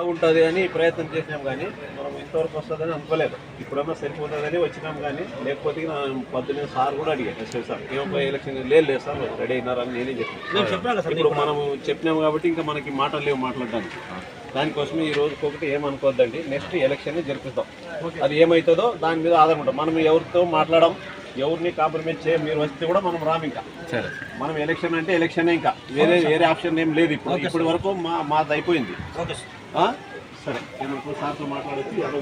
బాగుంటుంది అని ప్రయత్నం చేసినాం కానీ మనం ఇంతవరకు వస్తుందని అనుకోలేదు. ఇప్పుడన్నా సరిపోతుందని వచ్చినాం కానీ లేకపోతే నా పొద్దున్నే సార్ కూడా అడిగాను ఎస్ఐ సార్ ఏమో ఎలక్షన్ లేదు లేదు సార్ రెడీ అయినారని నేనే చెప్పాను. ఇప్పుడు మనం చెప్పినాం కాబట్టి ఇంకా మనకి మాటలు లేవు మాట్లాడడానికి. దానికోసమే ఈ రోజుకి ఒకటి ఏమనుకోవద్దండి నెక్స్ట్ ఎలక్షన్ జరిపిస్తాం అది ఏమవుతుందో దాని మీద ఆధారపడతాం మనం ఎవరితో మాట్లాడడం ఎవరిని కాంప్రమైజ్ చేయం మీరు వస్తే కూడా మనం రాము ఇంకా. సరే. మనం ఎలక్షన్ అంటే ఎలక్షన్ ఇంకా. వేరే వేరే ఆప్షన్ ఏం లేదు ఇప్పుడు. ఇప్పటి వరకు మా మాది అయిపోయింది? సరే నేను సార్తో అలౌ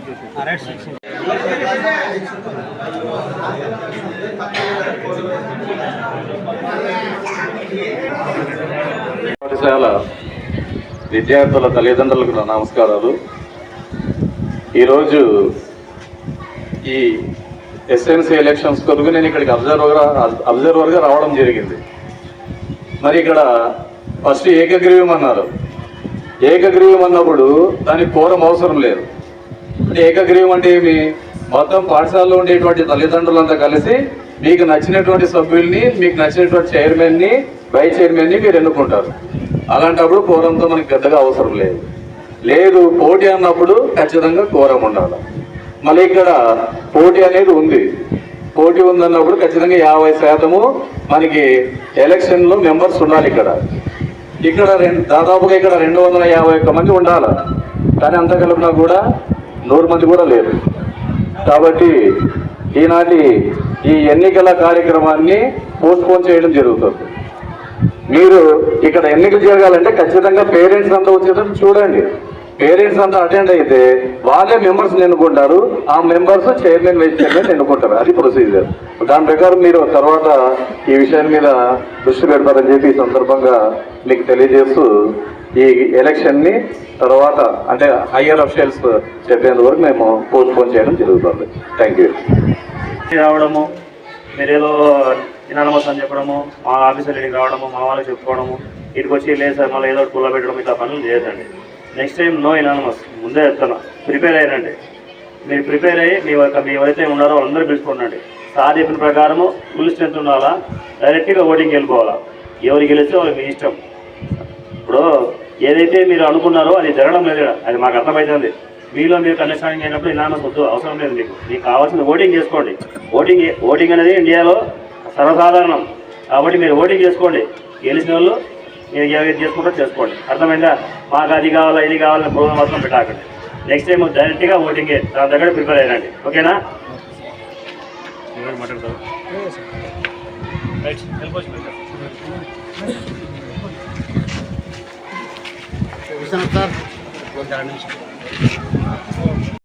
పాఠశాల విద్యార్థుల తల్లిదండ్రులకు నా నమస్కారాలు. ఈరోజు ఈ ఎస్ఎన్సి ఎలక్షన్స్ కొరకు నేను ఇక్కడికి అబ్జర్వర్గా అబ్జర్వర్గా రావడం జరిగింది. మరి ఇక్కడ ఫస్ట్ ఏకగ్రీవం అన్నారు. ఏకగ్రీవం అన్నప్పుడు దానికి కోరం అవసరం లేదు. ఏకగ్రీవం అంటే ఏమి? మొత్తం పాఠశాలలో ఉండేటువంటి తల్లిదండ్రులంతా కలిసి మీకు నచ్చినటువంటి సభ్యుల్ని మీకు నచ్చినటువంటి చైర్మన్ని వైస్ చైర్మన్ని మీరు ఎన్నుకుంటారు. అలాంటప్పుడు కోరంతో మనకి పెద్దగా అవసరం లేదు. లేదు పోటీ అన్నప్పుడు ఖచ్చితంగా కోరం ఉండాలి. మళ్ళీ ఇక్కడ పోటీ అనేది ఉంది. పోటీ ఉందన్నప్పుడు ఖచ్చితంగా యాభై శాతము మనకి ఎలక్షన్లో మెంబర్స్ ఉండాలి ఇక్కడ. ఇక్కడ రెండు దాదాపుగా ఇక్కడ రెండు వందల యాభై ఒక్క మంది ఉండాలి. కానీ అంత కలిపినా కూడా నూరు మంది కూడా లేరు. కాబట్టి ఈనాటి ఈ ఎన్నికల కార్యక్రమాన్ని పోస్ట్పోన్ చేయడం జరుగుతుంది. మీరు ఇక్కడ ఎన్నికలు జరగాలంటే ఖచ్చితంగా పేరెంట్స్ అంతా వచ్చేటప్పుడు చూడండి. పేరెంట్స్ అంతా అటెండ్ అయితే వాళ్ళే మెంబర్స్ ఎన్నుకుంటారు ఆ మెంబర్స్ చైర్మన్ వైస్ చైర్మన్ ఎన్నుకుంటారు. అది ప్రొసీజర్ దాని ప్రకారం మీరు తర్వాత ఈ విషయం మీద దృష్టి పెడతారని చెప్పి ఈ సందర్భంగా మీకు తెలియజేస్తూ ఈ ఎలక్షన్ని తర్వాత అంటే హయ్యర్ అఫీషియల్స్ చెప్పేంత వరకు మేము పోస్ట్ పోన్ చేయడం జరుగుతుంది. థ్యాంక్ యూ రావడము మీరేదో ఇనానమస్ అని చెప్పడము మా ఆఫీసర్ ఇక్కడికి రావడము మా వాళ్ళకి చెప్పుకోవడము ఇటుకొచ్చి లేదు సార్ మళ్ళీ ఏదో ఒకటి పుల్ల పెట్టడం ఇట్లా పనులు చేయదండి నెక్స్ట్ టైం నో ఇనానమస్ ముందే చెప్తున్నా. ప్రిపేర్ అయ్యారండి మీరు ప్రిపేర్ అయ్యి మీ యొక్క మీ ఎవరైతే ఉన్నారో అందరూ పిలుచుకోండి సార్ చెప్పిన ప్రకారము ఫుల్ స్ట్రెంత్ ఉండాలా? డైరెక్ట్గా ఓటింగ్కి వెళ్ళిపోవాలా ఎవరు గెలిస్తే వాళ్ళకి మీ ఇష్టం. ఇప్పుడు ఏదైతే మీరు అనుకున్నారో అది జరగడం లేదు అది మాకు అర్థమవుతుంది మీలో మీరు అండర్స్టాండింగ్ అయినప్పుడు ఇనానమస్ వద్దు. అవసరం లేదు మీకు. మీకు కావాల్సింది ఓటింగ్ చేసుకోండి. ఓటింగ్ ఓటింగ్ అనేది ఇండియాలో సర్వసాధారణం. కాబట్టి మీరు ఓటింగ్ చేసుకోండి. గెలిచిన వాళ్ళు మీరు ఏదైతే చేసుకుంటారో చేసుకోండి అర్థమైందా? మాకు అది కావాలా ఇది కావాలని ప్రోగ్రామ్ మాత్రం పెట్టాకండి. నెక్స్ట్ టైం డైరెక్ట్గా ఓటింగే దాని దగ్గర ప్రిపేర్ అయ్యండి ఓకేనా సార్